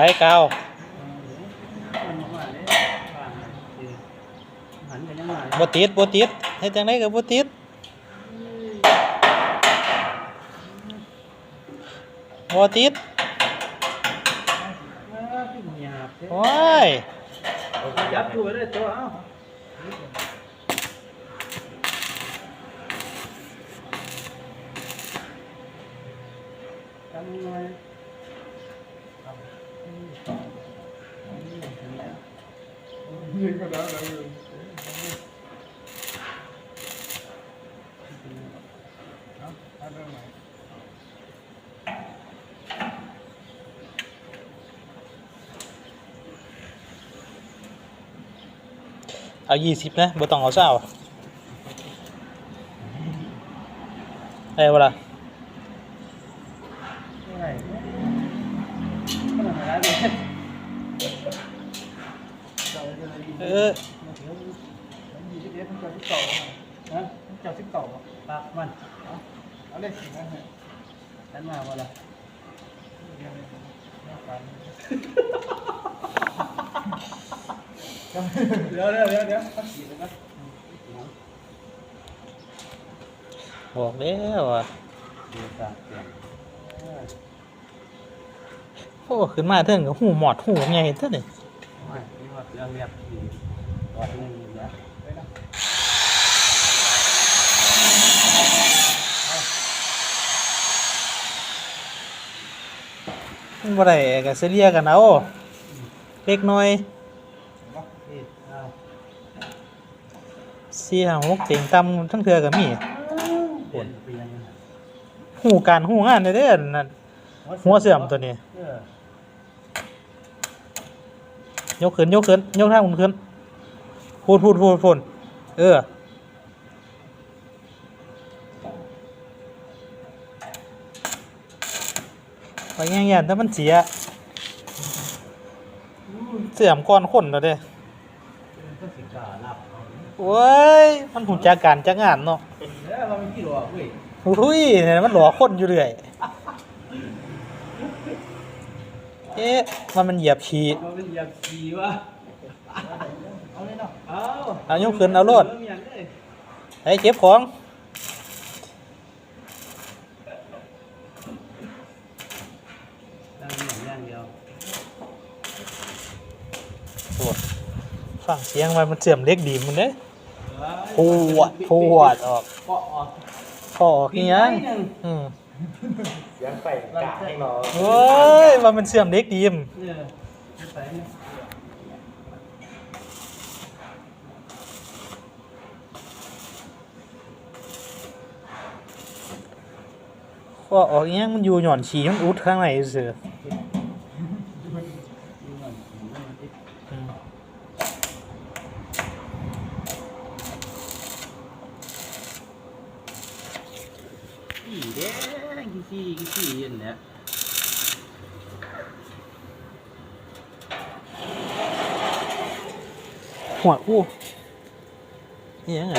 สายกาวหันกันยังไงบ่ติดบ่ติดเฮ็ดจังไดก็บ่ติดบ่ติดโอ้ย ยับตัวได้ตัวเอ้าทำยังไง ยิงก็ได้แล้วเลยเอาเรื่องไหนะบ่ต้องเอาเช้าได้บ่ล่ะ เออยี่สิบเอ็ดมันจะที่เก่าฮะเจ้าสิบเก่าปากมันเอาเลยสินะฮะฉันมาว่าละเดี๋ยวเดี๋ยวเดี๋ยวเดี๋ยวตั้งขีดเลยนะบอกแล้วอะดูตาเปลี่ยนโอ้ขึ้นมาเทิงก็หูหมอดหูใหญ่เท่านี่ ไม่นี่ว่าเรื่องเรียบดีตอดเงินอยู่แล้วไปนะมันบ่ได้ก็เสียเรียกันเอาเล็กน้อยที่เอาสี่ห้าหกเต็งต่ำทั้งเทื่อก็มีเปลี่ยนเปลี่ยนหูการหูงานเด้อเด้อนั่นหัวเสื่อมตัวนี้เออ ยกขึ้นยกขึ้นยกทางมันขึ้นพูดพูดพูดพูดเออไปแย่งๆแต่มันเสีย เสื่อมก่อนคนแล้วเด้ก็สิกาลับเอาโอ้ย มันหูจักการจักงานเนาะแล้วเราไม่กี่หรอกเว้ยอุ้ยเนี่ยมันหลอกคนอยู่เรื่อย เอ๊ะมันมันเหยียบขี้เราเป็นอยากขี่วะเอาเลยเนาะเอาเอายกขึ้นเอาโลดมีอย่างเลยไอ้เก็บของตั้งอย่างอย่างเดียวโอ้ยฟังเสียงมันมันเสื่อมเล็กดีมันเด้ปวดปวดออกเกาะออกพอออกอีหยังอืมเสี ยังไปกาให้หรอโอ้ยว่ามันเสื่อมเล็กดีมเนี่ยใส่นี่พอออกอีหยังมันอยู่หย่อนฉี่มันอุดข้างในซื่อดูหน่อยดูหน่อยดิอืม ขี้ขี้ขี้ขี้ขี้อย่างเนี้ยหัวอู้อีหยังไง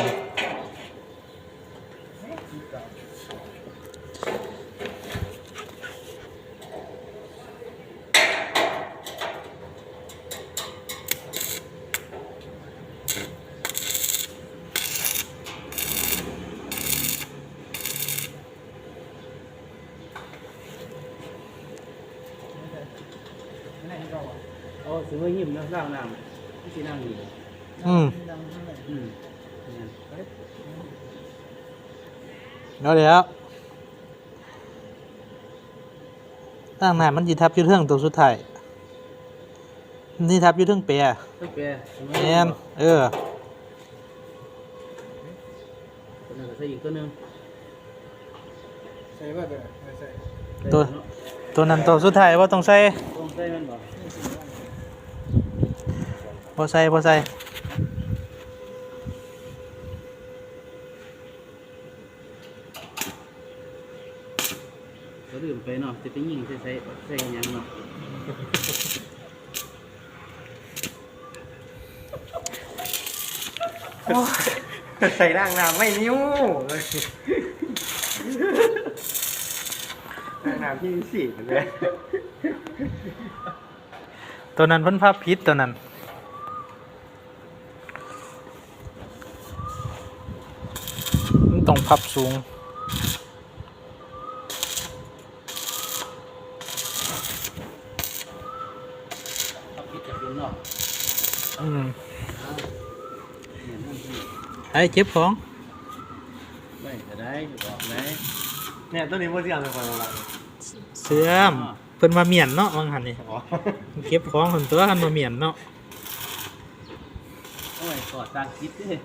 ที่เก่าอะโอ้ถือว่าหิมนะร่างน้ำที่สีน้ำดีอืม ดังเท่าไหร่อืมเนี่ยเดี๋ยวเดี๋ยวตั้งนานมันสิทับอยู่เทิงตัวสุดท้ายมันสิทับอยู่เทิงเปียก็แปรแม่นเออ ตัวนึงก็ใส่อีกตัวนึงใส่ว่าเดี๋ยวไม่ใส่ตัว ตัวนั้นตัวสุดท้ายว่าต้องใส่ต้อ งใส่มันบ่บ่ใส่บ่ใส่ก็ลืมไปเนาะจะไปยิงใส่ใส่ใส่หยังเนาะใส่ร่างน้ำไม่นิ้ว เลยร่างน้ำที่สี่เลยตัวนั้นเพิ่นพับพิษตัวนั้นมันต้องพับสูงเอาพิษจากลุงเนาะอืมเนี่ยนั่นสิไอ้เจ็บของ ไม่จะได้บอกไหมเนี่ยตัวนี้โมเสียงเป็นคนอะไร เสื่อมเพิ่นมาเมียนเนาะวังหันนี่อ๋อเก็บของเพิ่นตัวหันมาเมียนเนาะ โอ้ยกอดสร้างคิดดิ